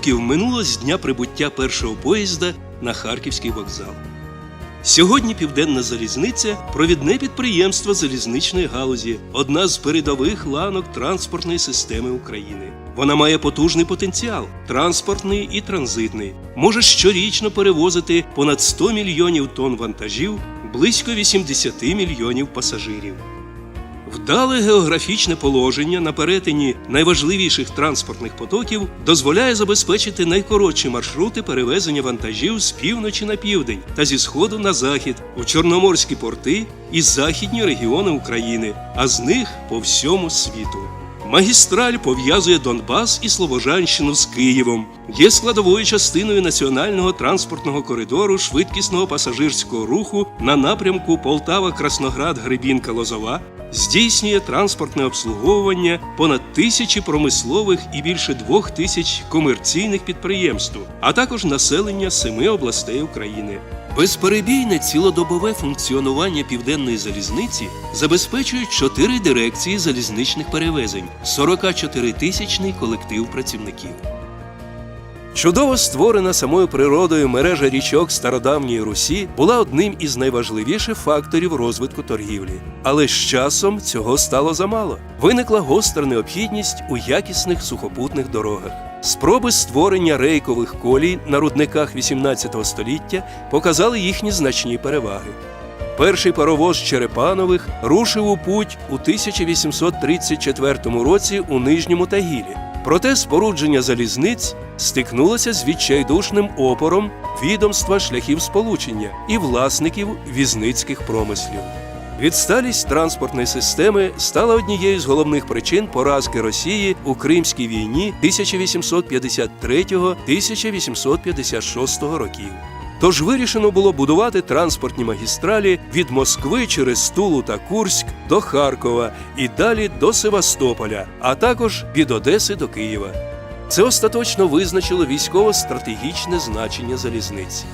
45 років минуло з дня прибуття першого поїзда на Харківський вокзал. Сьогодні Південна залізниця провідне підприємство залізничної галузі, одна з передових ланок транспортної системи України. Вона має потужний потенціал транспортний і транзитний, може щорічно перевозити понад 100 мільйонів тонн вантажів, близько 80 мільйонів пасажирів. Вдале географічне положення на перетині найважливіших транспортних потоків дозволяє забезпечити найкоротші маршрути перевезення вантажів з півночі на південь та зі сходу на захід у чорноморські порти і західні регіони України, а з них по всьому світу. Магістраль пов'язує Донбас і Слобожанщину з Києвом, є складовою частиною національного транспортного коридору швидкісного пасажирського руху на напрямку Полтава-Красноград-Гребінка-Лозова, здійснює транспортне обслуговування понад тисячі промислових і більше двох тисяч комерційних підприємств, а також населення семи областей України. Безперебійне цілодобове функціонування південної залізниці забезпечують чотири дирекції залізничних перевезень, 44-тисячний колектив працівників. Чудово створена самою природою мережа річок стародавньої Русі була одним із найважливіших факторів розвитку торгівлі. Але з часом цього стало замало. Виникла гостра необхідність у якісних сухопутних дорогах. Спроби створення рейкових колій на рудниках 18 століття показали їхні значні переваги. Перший паровоз Черепанових рушив у путь у 1834 році у Нижньому Тагілі. Проте спорудження залізниць стикнулося з відчайдушним опором відомства шляхів сполучення і власників візницьких промислів. Відсталість транспортної системи стала однією з головних причин поразки Росії у Кримській війні 1853-1856 років. Тож вирішено було будувати транспортні магістралі від Москви через Тулу та Курськ до Харкова і далі до Севастополя, а також від Одеси до Києва. Це остаточно визначило військово-стратегічне значення залізниці.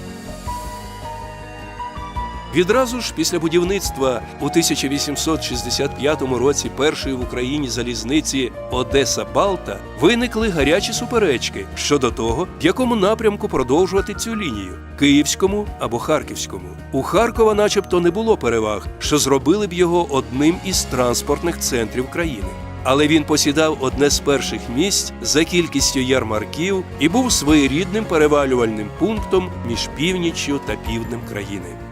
Відразу ж після будівництва у 1865 році першої в Україні залізниці Одеса Балта виникли гарячі суперечки щодо того, в якому напрямку продовжувати цю лінію київському або харківському. У Харкова, начебто, не було переваг, що зробили б його одним із транспортних центрів країни. Але він посідав одне з перших місць за кількістю ярмарків і був своєрідним перевалювальним пунктом між північчю та півднем країни.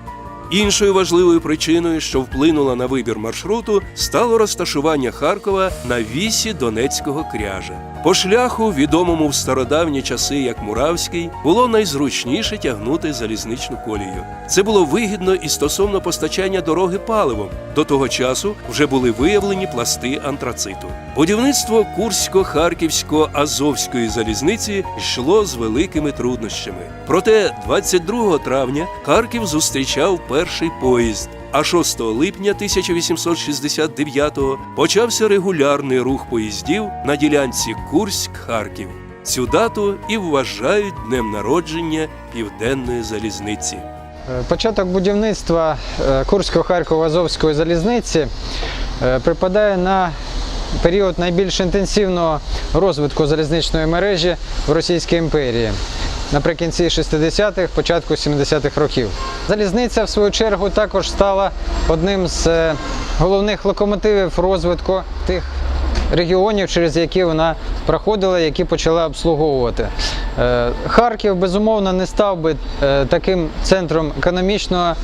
Іншою важливою причиною, що вплинула на вибір маршруту, стало розташування Харкова на вісі Донецького кряжа. По шляху, відомому в стародавні часи як Муравський, було найзручніше тягнути залізничну колію. Це було вигідно і стосовно постачання дороги паливом. До того часу вже були виявлені пласти антрациту. Будівництво Курсько-Харківсько-Азовської залізниці йшло з великими труднощами. Проте 22 травня Харків зустрічав перший поїзд. А 6 липня 1869-го почався регулярний рух поїздів на ділянці Курськ-Харків. Цю дату і вважають днем народження південної залізниці. Е, Початок будівництва е, Курсько-Харково-Азовської залізниці е, припадає на період найбільш інтенсивного розвитку залізничної мережі в Російській імперії наприкінці 60-х, початку 70-х років. Залізниця, в свою чергу, також стала одним з е, головних локомотивів розвитку тих регіонів, через які вона проходила, які почала обслуговувати. Е, Харків, безумовно, не став би е, таким центром економічного,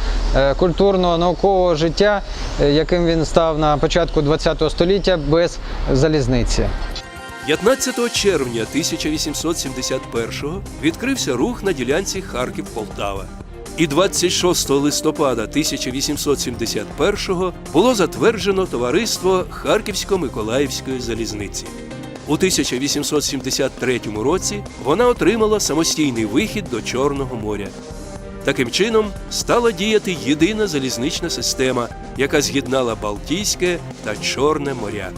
культурного, наукового життя, яким він став на початку ХХ століття без залізниці. 15 червня 1871-го відкрився рух на ділянці Харків-Полтава. І 26 листопада 1871-го було затверджено товариство Харківсько-Миколаївської залізниці. У 1873 році вона отримала самостійний вихід до Чорного моря. Таким чином стала діяти єдина залізнична система, яка з'єднала Балтійське та Чорне моря.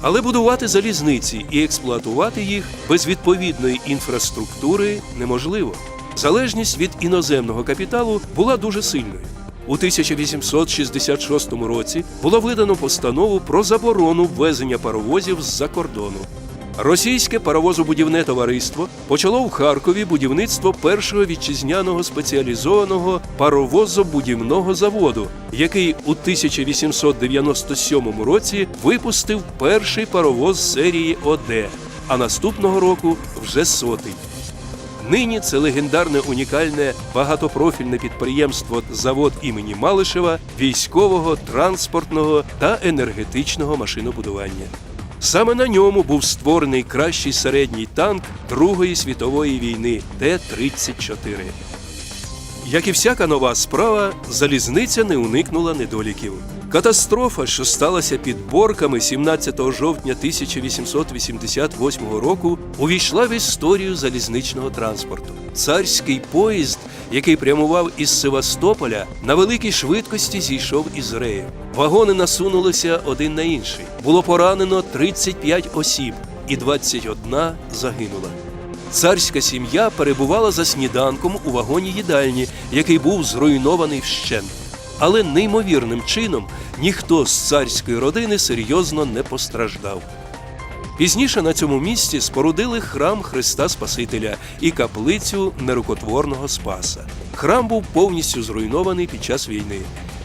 Але будувати залізниці і експлуатувати їх без відповідної інфраструктури неможливо. Залежність від іноземного капіталу була дуже сильною. У 1866 році було видано постанову про заборону ввезення паровозів з-за кордону. Російське паровозобудівне товариство почало в Харкові будівництво першого вітчизняного спеціалізованого паровозобудівного заводу, який у 1897 році випустив перший паровоз серії ОД, а наступного року вже сотий. Нині це легендарне унікальне багатопрофільне підприємство завод імені Малишева військового, транспортного та енергетичного машинобудування. Саме на ньому був створений кращий середній танк Другої світової війни Т-34. Як і всяка нова справа, залізниця не уникнула недоліків. Катастрофа, що сталася під Борками 17 жовтня 1888 року, увійшла в історію залізничного транспорту. Царський поїзд, який прямував із Севастополя, на великій швидкості зійшов із рею. Вагони насунулися один на інший. Було поранено 35 осіб, і 21 загинула. Царська сім'я перебувала за сніданком у вагоні їдальні, який був зруйнований вщент. Але неймовірним чином ніхто з царської родини серйозно не постраждав. Пізніше на цьому місці спорудили храм Христа Спасителя і каплицю нерукотворного Спаса. Храм був повністю зруйнований під час війни.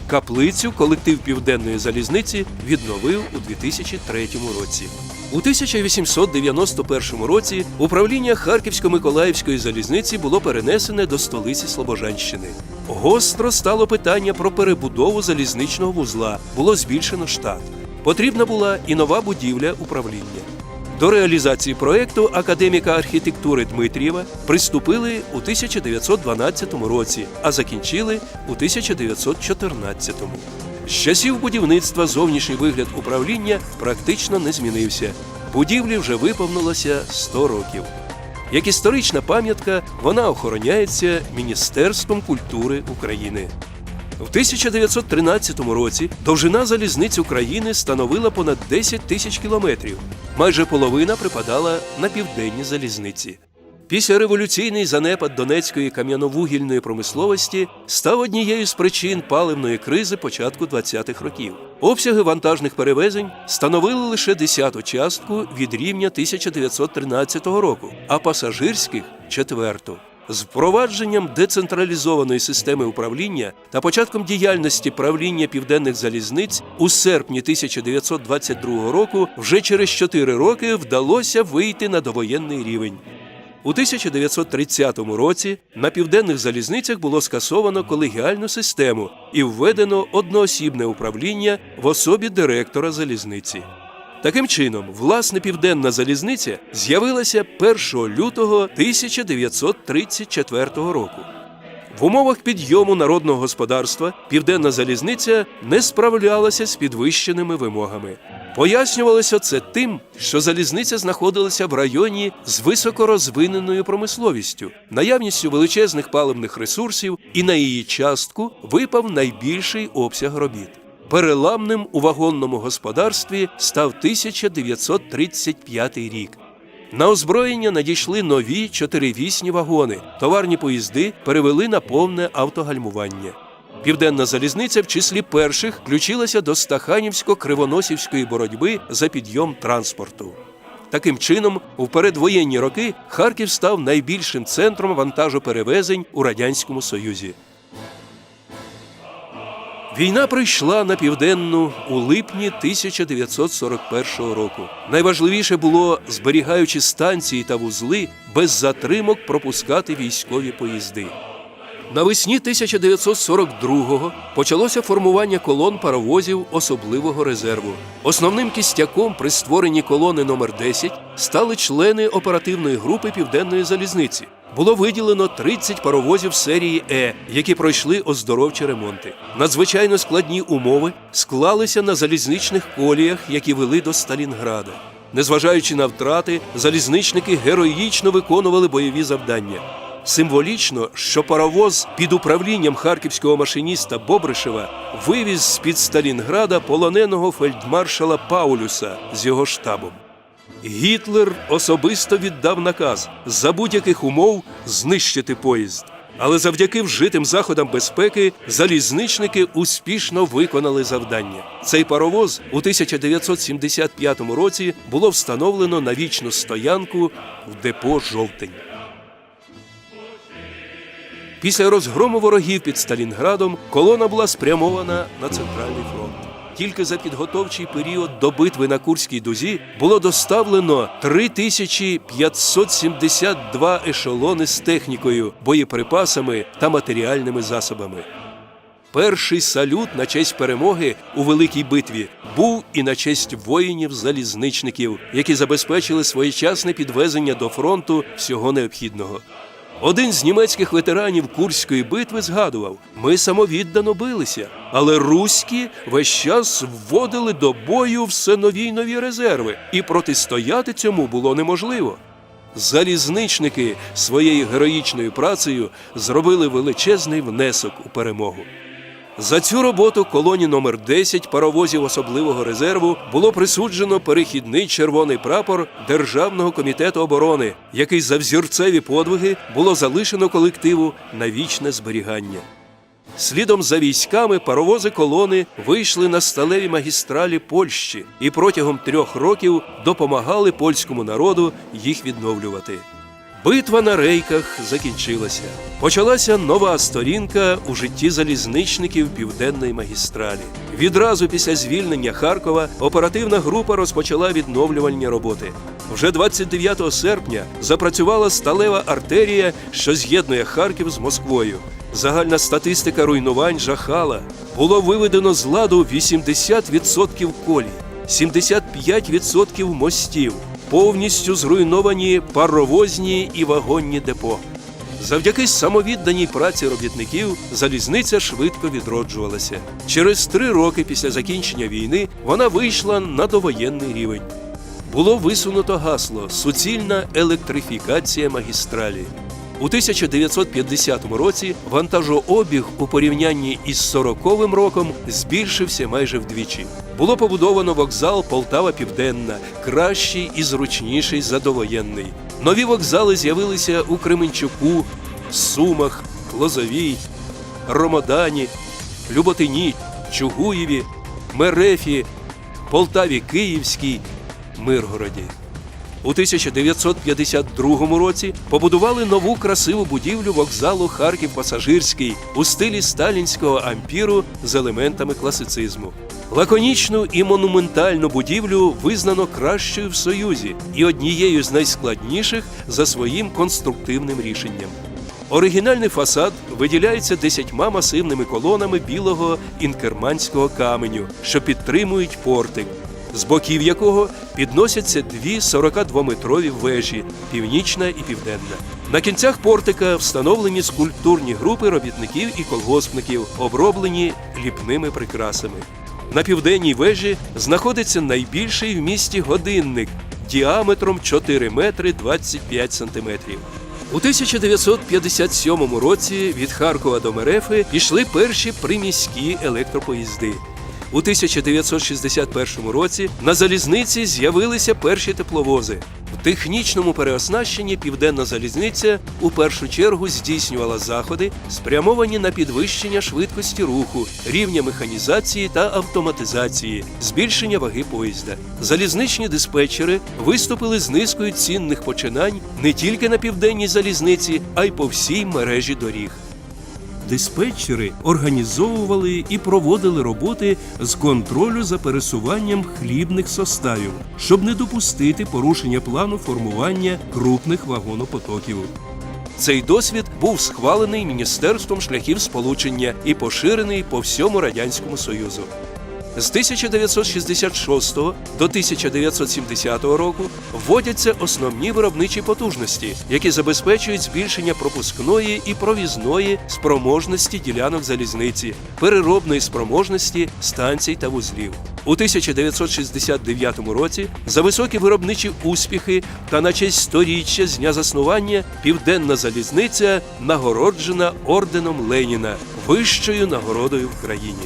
Каплицю колектив Південної залізниці відновив у 2003 році. У 1891 році управління Харківсько-Миколаївської залізниці було перенесене до столиці Слобожанщини. Гостро стало питання про перебудову залізничного вузла. Було збільшено штат. Потрібна була і нова будівля управління. До реалізації проекту академіка архітектури Дмитрієва приступили у 1912 році, а закінчили у 1914. З часів будівництва зовнішній вигляд управління практично не змінився. Будівлі вже виповнилося 100 років. Як історична пам'ятка, вона охороняється Міністерством культури України. В 1913 році довжина залізниць України становила понад 10 тисяч кілометрів. Майже половина припадала на південні залізниці. Після революційний занепад Донецької кам'яновугільної промисловості став однією з причин паливної кризи початку 20-х років. Обсяги вантажних перевезень становили лише десяту частку від рівня 1913 року, а пасажирських четверту. З впровадженням децентралізованої системи управління та початком діяльності правління південних залізниць у серпні 1922 року вже через 4 роки вдалося вийти на довоєнний рівень. У 1930 році на південних залізницях було скасовано колегіальну систему і введено одноосібне управління в особі директора залізниці. Таким чином, власне південна залізниця з'явилася 1 лютого 1934 року. В умовах підйому народного господарства південна залізниця не справлялася з підвищеними вимогами. Пояснювалося це тим, що залізниця знаходилася в районі з високорозвиненою промисловістю, наявністю величезних паливних ресурсів, і на її частку випав найбільший обсяг робіт. Переламним у вагонному господарстві став 1935 рік. На озброєння надійшли нові чотиривісні вагони. Товарні поїзди перевели на повне автогальмування. Південна залізниця в числі перших включилася до Стаханівсько-Кривоносівської боротьби за підйом транспорту. Таким чином, у передвоєнні роки Харків став найбільшим центром вантажоперевезень у радянському союзі. Війна прийшла на південну у липні 1941 року. Найважливіше було, зберігаючи станції та вузли, без затримок пропускати військові поїзди. Навесні 1942-го почалося формування колон паровозів особливого резерву. Основним кістяком при створенні колони номер 10 стали члени оперативної групи Південної залізниці. Було виділено 30 паровозів серії Е, які пройшли оздоровчі ремонти. Надзвичайно складні умови склалися на залізничних коліях, які вели до Сталінграда. Незважаючи на втрати, залізничники героїчно виконували бойові завдання. Символічно, що паровоз під управлінням харківського машиніста Бобришева вивіз з-під Сталінграда полоненого фельдмаршала Паулюса з його штабом. Гітлер особисто віддав наказ за будь-яких умов знищити поїзд. Але завдяки вжитим заходам безпеки залізничники успішно виконали завдання. Цей паровоз у 1975 році було встановлено на вічну стоянку в депо Жовтень. Після розгрому ворогів під Сталінградом колона була спрямована на центральний фронт. Тільки за підготовчий період до битви на Курській дузі було доставлено 3572 ешелони з технікою, боєприпасами та матеріальними засобами. Перший салют на честь перемоги у великій битві був і на честь воїнів-залізничників, які забезпечили своєчасне підвезення до фронту всього необхідного. Один з німецьких ветеранів Курської битви згадував: ми самовіддано билися, але руські весь час вводили до бою все нові й нові резерви, і протистояти цьому було неможливо. Залізничники своєю героїчною працею зробили величезний внесок у перемогу. За цю роботу колоні номер 10 паровозів особливого резерву було присуджено перехідний червоний прапор Державного комітету оборони, який за взірцеві подвиги було залишено колективу на вічне зберігання. Слідом за військами паровози колони вийшли на сталеві магістралі Польщі і протягом трьох років допомагали польському народу їх відновлювати. Битва на рейках закінчилася. Почалася нова сторінка у житті залізничників південної магістралі. Відразу після звільнення Харкова оперативна група розпочала відновлювальні роботи. Вже 29 серпня запрацювала сталева артерія, що з'єднує Харків з Москвою. Загальна статистика руйнувань жахала. Було виведено з ладу 80% колій, 75% мостів, повністю зруйновані паровозні і вагонні депо. Завдяки самовідданій праці робітників залізниця швидко відроджувалася. Через три роки після закінчення війни вона вийшла на довоєнний рівень. Було висунуто гасло суцільна електрифікація магістралі. У 1950 році вантажообіг у порівнянні із 40-м роком збільшився майже вдвічі. Було побудовано вокзал Полтава Південна, кращий і зручніший за довоєнний. Нові вокзали з'явилися у Кременчуку, Сумах, Лозовій, Ромодані, Люботині, Чугуєві, Мерефі, Полтаві Київській, Миргороді. У 1952 році побудували нову красиву будівлю вокзалу Харків Пасажирський у стилі сталінського ампіру з елементами класицизму. Лаконічну і монументальну будівлю визнано кращою в Союзі і однією з найскладніших за своїм конструктивним рішенням. Оригінальний фасад виділяється десятьма масивними колонами білого інкерманського каменю, що підтримують портик, з боків якого підносяться дві 42-метрові вежі північна і південна. На кінцях портика встановлені скульптурні групи робітників і колгоспників, оброблені ліпними прикрасами. На південній вежі знаходиться найбільший в місті годинник діаметром 4 метри 25 сантиметрів. У 1957 році від Харкова до Мерефи пішли перші приміські електропоїзди. У 1961 році на залізниці з'явилися перші тепловози. В технічному переоснащенні південна залізниця у першу чергу здійснювала заходи, спрямовані на підвищення швидкості руху, рівня механізації та автоматизації, збільшення ваги поїзда. Залізничні диспетчери виступили з низкою цінних починань не тільки на південній залізниці, а й по всій мережі доріг. Диспетчери організовували і проводили роботи з контролю за пересуванням хлібних составів, щоб не допустити порушення плану формування крупних вагонопотоків. Цей досвід був схвалений Міністерством шляхів сполучення і поширений по всьому радянському союзу. З 1966 до 1970 року вводяться основні виробничі потужності, які забезпечують збільшення пропускної і провізної спроможності ділянок залізниці, переробної спроможності станцій та вузлів. У 1969 році за високі виробничі успіхи та на честь сторіччя з дня заснування Південна залізниця нагороджена орденом Леніна, вищою нагородою в країні.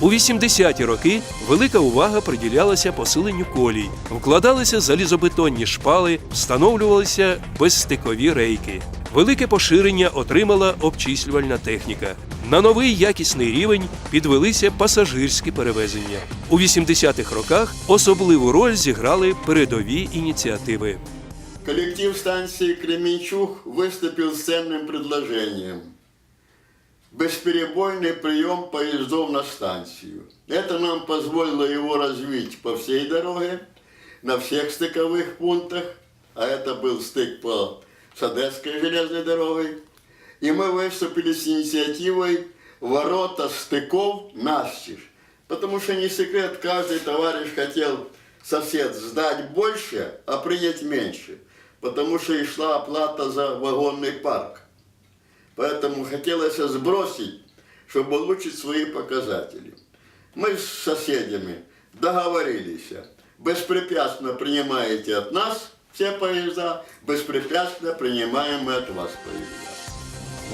У 80-ті роки велика увага приділялася посиленню колій, вкладалися залізобетонні шпали, встановлювалися безстикові рейки. велике поширення отримала обчислювальна техніка. На новий якісний рівень підвелися пасажирські перевезення. У 80-х роках особливу роль зіграли передові ініціативи. Коллектив станции Кременчуг выступил с ценным предложением. Бесперебойный прием поездов на станцию. Это нам позволило его развить по всей дороге, на всех стыковых пунктах, а это был стык по Садетской железной дорогой. И мы выступили с инициативой ворота стыков настежь. Потому что не секрет, каждый товарищ хотел сосед сдать больше, а принять меньше. Потому что и шла оплата за вагонный парк. Поэтому хотелось сбросить, чтобы улучшить свои показатели. Мы с соседями договорились. Беспрепятственно принимаете от нас все поезда, беспрепятственно принимаем мы от вас поезда.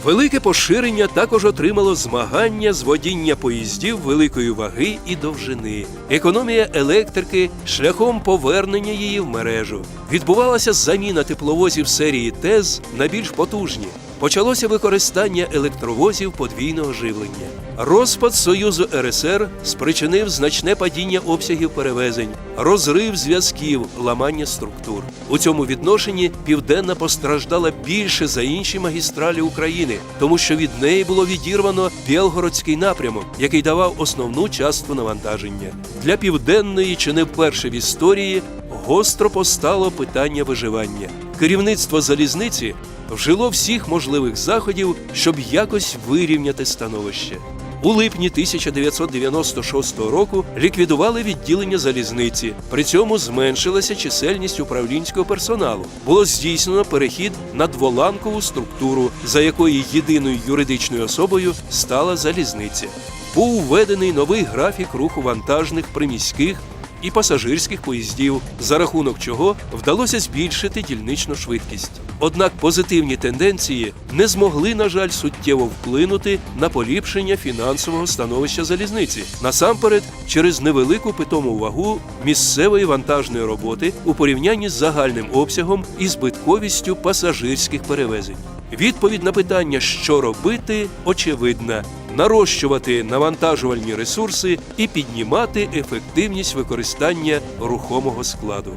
Велике поширення також отримало змагання з водіння поїздів великої ваги і довжини, економія електрики шляхом повернення її в мережу. Відбувалася заміна тепловозів серії ТЕЗ на більш потужні. Почалося використання електровозів подвійного живлення. Розпад Союзу РСР спричинив значне падіння обсягів перевезень, розрив зв'язків, ламання структур. У цьому відношенні південна постраждала більше за інші магістралі України, тому що від неї було відірвано Білгородський напрямок, який давав основну частку навантаження. Для південної чи не вперше в історії гостро постало питання виживання. Керівництво залізниці вжило всіх можливих заходів, щоб якось вирівняти становище. У липні 1996 року ліквідували відділення залізниці. При цьому зменшилася чисельність управлінського персоналу. Було здійснено перехід на дволанкову структуру, за якою єдиною юридичною особою стала залізниця. Був введений новий графік руху вантажних приміських і пасажирських поїздів, за рахунок чого вдалося збільшити дільничну швидкість. Однак позитивні тенденції не змогли, на жаль, суттєво вплинути на поліпшення фінансового становища залізниці, насамперед через невелику питому вагу місцевої вантажної роботи у порівнянні з загальним обсягом і збитковістю пасажирських перевезень. Відповідь на питання, що робити, очевидна: нарощувати навантажувальні ресурси і піднімати ефективність використання рухомого складу.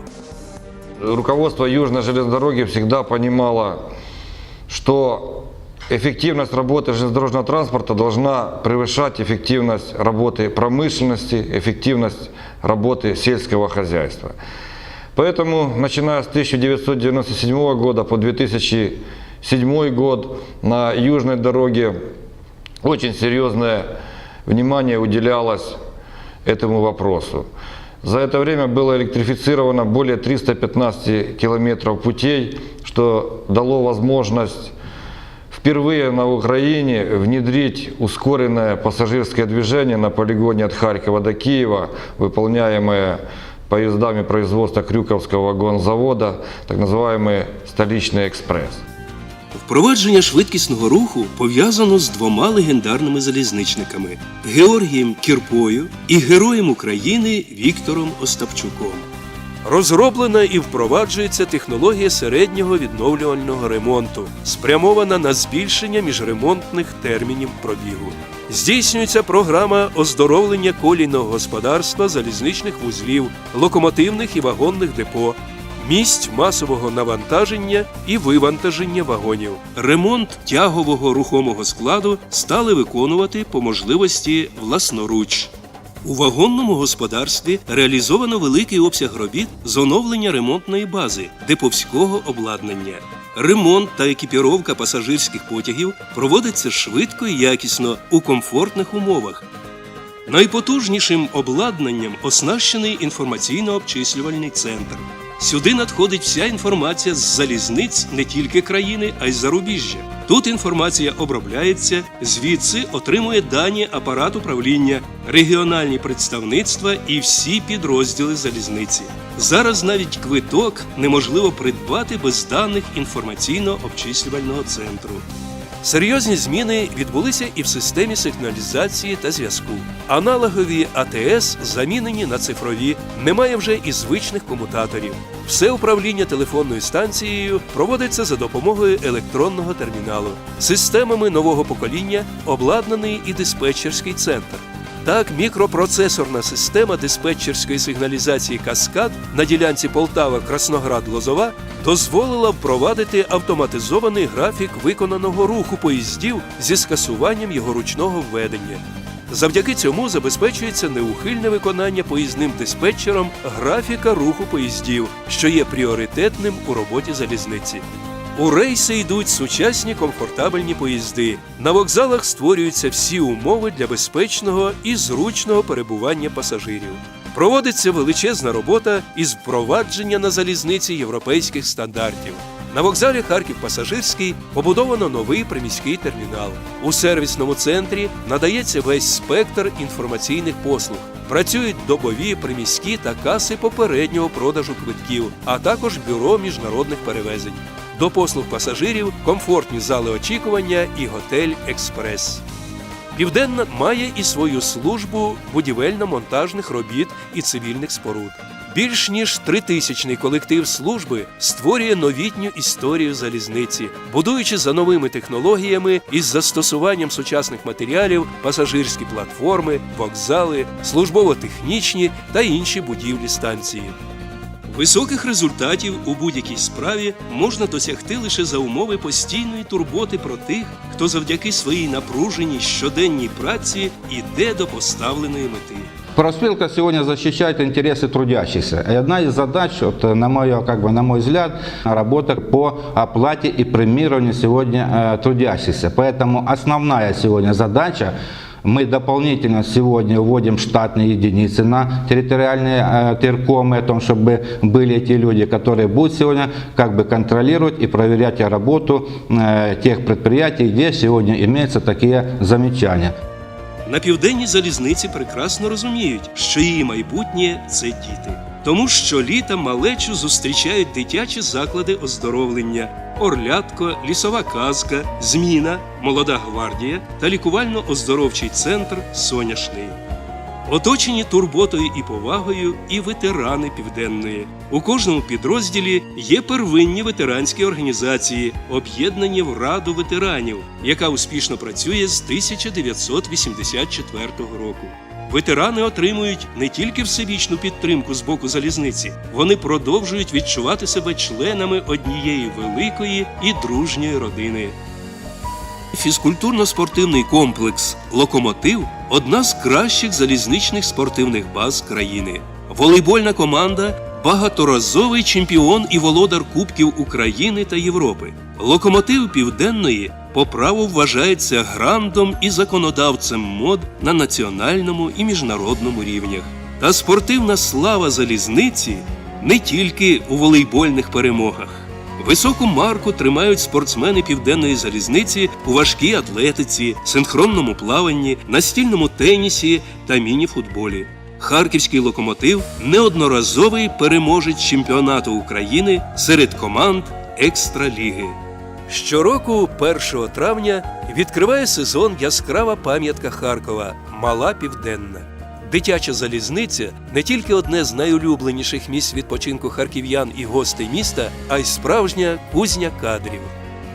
Руководство Южной железной дороги всегда понимало, что эффективность работы железнодорожного транспорта должна превышать эффективность работы промышленности, эффективность работы сельского хозяйства. Поэтому, начиная с 1997 года по 2007 год на Южной дороге очень серьезное внимание уделялось этому вопросу. За это время было электрифицировано более 315 километров путей, что дало возможность впервые на Украине внедрить ускоренное пассажирское движение на полигоне от Харькова до Киева, выполняемое поездами производства Крюковского вагонзавода, так называемый «Столичный экспресс». Впровадження швидкісного руху пов'язано з двома легендарними залізничниками Георгієм Кірпою і героєм України Віктором Остапчуком. Розроблена і впроваджується технологія середнього відновлювального ремонту, спрямована на збільшення міжремонтних термінів пробігу. Здійснюється програма оздоровлення колійного господарства, залізничних вузлів, локомотивних і вагонних депо, місць масового навантаження і вивантаження вагонів. Ремонт тягового рухомого складу стали виконувати по можливості власноруч. У вагонному господарстві реалізовано великий обсяг робіт з оновлення ремонтної бази, деповського обладнання. Ремонт та екіпіровка пасажирських потягів проводиться швидко і якісно у комфортних умовах. Найпотужнішим обладнанням оснащений інформаційно-обчислювальний центр. Сюди надходить вся інформація з залізниць не тільки країни, а й зарубіжжя. Тут інформація обробляється, звідси отримує дані апарат управління, регіональні представництва і всі підрозділи залізниці. Зараз навіть квиток неможливо придбати без даних інформаційно-обчислювального центру. Серйозні зміни відбулися і в системі сигналізації та зв'язку. Аналогові АТС замінені на цифрові, немає вже і звичних комутаторів. Все управління телефонною станцією проводиться за допомогою електронного терміналу. Системами нового покоління обладнаний і диспетчерський центр. Так, мікропроцесорна система диспетчерської сигналізації Каскад на ділянці Полтава-Красноград-Лозова дозволила впровадити автоматизований графік виконаного руху поїздів зі скасуванням його ручного введення. Завдяки цьому забезпечується неухильне виконання поїзним диспетчером графіка руху поїздів, що є пріоритетним у роботі залізниці. У рейси йдуть сучасні комфортабельні поїзди. На вокзалах створюються всі умови для безпечного і зручного перебування пасажирів. Проводиться величезна робота із впровадження на залізниці європейських стандартів. На вокзалі Харків Пасажирський побудовано новий приміський термінал. У сервісному центрі надається весь спектр інформаційних послуг. Працюють добові приміські та каси попереднього продажу квитків, а також бюро міжнародних перевезень. До послуг пасажирів комфортні зали очікування і готель Експрес. Південна має і свою службу будівельно-монтажних робіт і цивільних споруд. Більш ніж тритисячний колектив служби створює новітню історію залізниці, будуючи за новими технологіями із застосуванням сучасних матеріалів, пасажирські платформи, вокзали, службово-технічні та інші будівлі станції. Високих результатів у будь-якій справі можна досягти лише за умови постійної турботи про тих, хто завдяки своїй напруженій щоденній праці іде до поставленої мети. Профспилка сегодня защищает интересы трудящихся. И одна из задач, вот, на, мое, как бы, на мой взгляд, работа по оплате и премированию сегодня э, трудящихся. Поэтому основная сегодня задача мы дополнительно сегодня вводим штатные единицы на территориальные э, теркомы, о том, чтобы были эти люди, которые будут сегодня как бы контролировать и проверять работу э, тех предприятий, где сегодня имеются такие замечания. На південній залізниці прекрасно розуміють, що її майбутнє це діти. Тому що літа малечу зустрічають дитячі заклади оздоровлення: Орлятко, лісова казка, зміна, молода гвардія та лікувально-оздоровчий центр Соняшний. Оточені турботою і повагою і ветерани південної. У кожному підрозділі є первинні ветеранські організації, об'єднані в Раду ветеранів, яка успішно працює з 1984 року. Ветерани отримують не тільки всебічну підтримку з боку залізниці, вони продовжують відчувати себе членами однієї великої і дружньої родини. Фізкультурно-спортивний комплекс Локомотив одна з кращих залізничних спортивних баз країни. Волейбольна команда багаторазовий чемпіон і володар Кубків України та Європи. Локомотив Південної по праву вважається грандом і законодавцем мод на національному і міжнародному рівнях. Та спортивна слава залізниці не тільки у волейбольних перемогах. Високу марку тримають спортсмени південної залізниці у важкій атлетиці, синхронному плаванні, настільному тенісі та міні-футболі. Харківський локомотив неодноразовий переможець чемпіонату України серед команд екстраліги. Щороку, 1 травня, відкриває сезон яскрава пам'ятка Харкова Мала Південна. Дитяча залізниця не тільки одне з найулюбленіших місць відпочинку харків'ян і гостей міста, а й справжня кузня кадрів.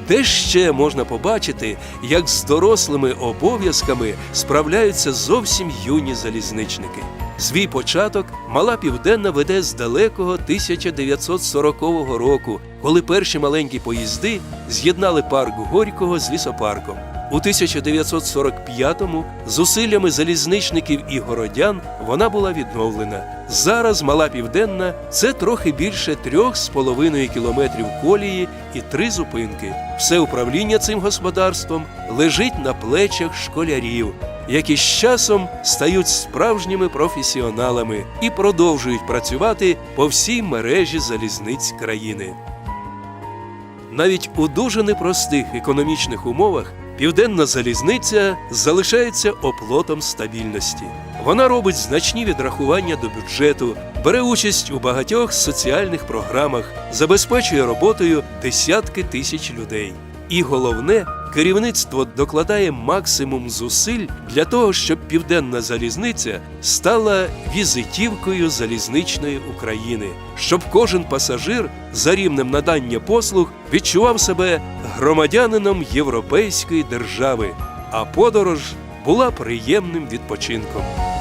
Де ще можна побачити, як з дорослими обов'язками справляються зовсім юні залізничники. Свій початок мала південна веде з далекого 1940 року, коли перші маленькі поїзди з'єднали парк Горького з лісопарком. У 1945-му зусиллями залізничників і городян вона була відновлена. Зараз мала південна це трохи більше трьох з половиною кілометрів колії і три зупинки. Все управління цим господарством лежить на плечах школярів, які з часом стають справжніми професіоналами і продовжують працювати по всій мережі залізниць країни. Навіть у дуже непростих економічних умовах південна залізниця залишається оплотом стабільності. Вона робить значні відрахування до бюджету, бере участь у багатьох соціальних програмах, забезпечує роботою десятки тисяч людей. І головне, керівництво докладає максимум зусиль для того, щоб південна залізниця стала візитівкою залізничної України, щоб кожен пасажир за рівнем надання послуг відчував себе громадянином європейської держави, а подорож була приємним відпочинком.